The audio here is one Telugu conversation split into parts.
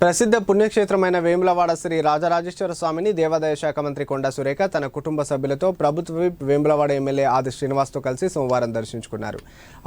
ప్రసిద్ధ పుణ్యక్షేత్రమైన వేములవాడ శ్రీ రాజరాజేశ్వర స్వామిని దేవాదాయ శాఖ మంత్రి కొండా సురేఖ తన కుటుంబ సభ్యులతో ప్రభుత్వ వేములవాడ ఎమ్మెల్యే ఆది శ్రీనివాస్తో కలిసి సోమవారం దర్శించుకున్నారు.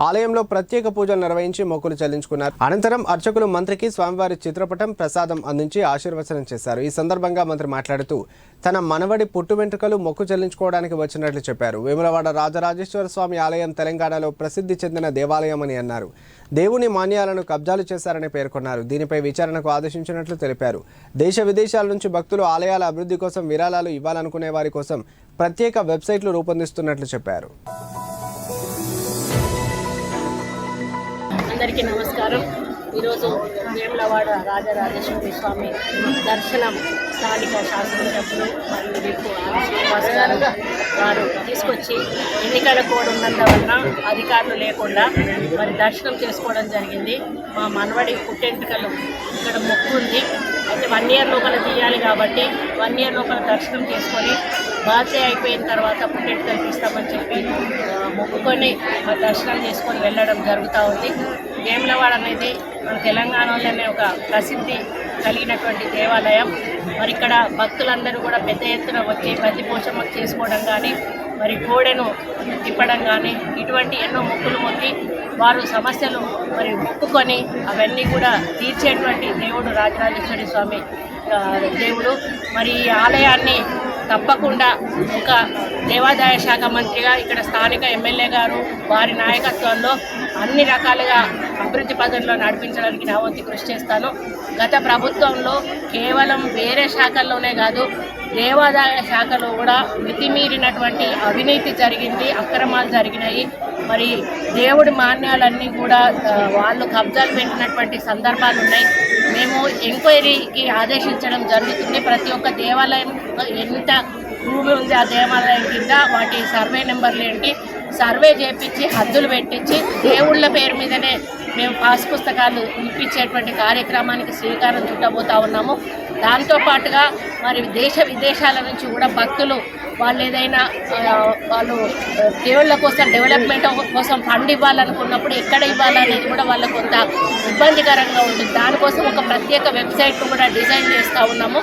ఆలయంలో ప్రత్యేక పూజలు నిర్వహించి మొక్కులు చెల్లించుకున్నారు. అనంతరం అర్చకులు మంత్రికి స్వామివారి చిత్రపటం ప్రసాదం అందించి ఆశీర్వచనం చేశారు. ఈ సందర్భంగా మంత్రి మాట్లాడుతూ తన మనవడి పుట్టు వెంట్రుకలు మొక్కు చెల్లించుకోవడానికి వచ్చినట్లు చెప్పారు. వేములవాడ రాజరాజేశ్వర స్వామి ఆలయం తెలంగాణలో ప్రసిద్ధి చెందిన దేవాలయం అని అన్నారు. దేవుని మాన్యాలను కబ్జాలు చేశారని పేర్కొన్నారు. దీనిపై విచారణకు ఆదేశించినట్లు తెలిపారు. దేశ విదేశాల నుంచి భక్తులు ఆలయాల అభివృద్ధి కోసం విరాళాలు ఇవ్వాలనుకునే వారి కోసం ప్రత్యేక వెబ్సైట్లు రూపొందిస్తున్నట్లు చెప్పారు. అందరికీ నమస్కారం. ఈరోజు వేములవాడ రాజరాజేశ్వరి స్వామి దర్శనం స్థానిక శాసనసభ్యులు మరియు రేపు శ్రీనివాస్ గారు వారు తీసుకొచ్చి ఎన్నికల కోడ్ ఉన్నందువలన అధికారులు లేకుండా మరి దర్శనం చేసుకోవడం జరిగింది. మా మనవడి పుట్టెంటుకలు ఇక్కడ మొక్కు ఉంది వన్ ఇయర్ లోపల తీయాలి కాబట్టి వన్ ఇయర్ లోపల దర్శనం చేసుకొని బాధ్యత అయిపోయిన తర్వాత పుట్టెంటుకలు తీస్తామని చెప్పి మొక్కుకొని దర్శనం చేసుకొని వెళ్ళడం జరుగుతూ ఉంది. వేములవాడ అనేది మన తెలంగాణలోనే ఒక ప్రసిద్ధి కలిగినటువంటి దేవాలయం. మరి ఇక్కడ భక్తులందరూ కూడా పెద్ద ఎత్తున వచ్చి ప్రతి పోషమ చేసుకోవడం కానీ మరి కోడెను తిప్పడం కానీ ఇటువంటి ఎన్నో మొక్కులు మొక్కి వారు సమస్యలు మరి మొక్కుకొని అవన్నీ కూడా తీర్చేటువంటి దేవుడు రాజరాజేశ్వరి స్వామి దేవుడు. మరి ఈ ఆలయాన్ని తప్పకుండా ఒక దేవాదాయ శాఖ మంత్రిగా ఇక్కడ స్థానిక ఎమ్మెల్యే గారు వారి నాయకత్వంలో అన్ని రకాలుగా అభివృద్ధి పథంలో నడిపించడానికి నా వంతు కృషి చేస్తాను. గత ప్రభుత్వంలో కేవలం వేరే శాఖల్లోనే కాదు దేవాదాయ శాఖలో కూడా మితిమీరినటువంటి అవినీతి జరిగింది అక్రమాలు జరిగినాయి. మరి దేవుడి మాన్యాలన్నీ కూడా వాళ్ళు కబ్జాలు పెట్టినటువంటి సందర్భాలు ఉన్నాయి. మేము ఎంక్వైరీకి ఆదేశించడం జరుగుతుంది. ప్రతి ఒక్క దేవాలయం ఎంత భూమి ఉంది ఆ దేవాలయం కింద వాటి సర్వే నెంబర్లు ఏంటి? సర్వే చేపించి హద్దులు పెట్టించి దేవుళ్ళ పేరు మీదనే మేము పాస్ పుస్తకాలు ఇప్పించేటువంటి కార్యక్రమానికి శ్రీకారం చుట్టబోతా ఉన్నాము. దాంతోపాటుగా మరి దేశ విదేశాల నుంచి కూడా భక్తులు వాళ్ళు ఏదైనా వాళ్ళు దేవుళ్ళ కోసం డెవలప్మెంట్ కోసం ఫండ్ ఇవ్వాలనుకున్నప్పుడు ఎక్కడ ఇవ్వాలనేది కూడా వాళ్ళకు కొంత ఇబ్బందికరంగా ఉంటుంది. దానికోసం ఒక ప్రత్యేక వెబ్సైట్ను కూడా డిజైన్ చేస్తూ ఉన్నాము.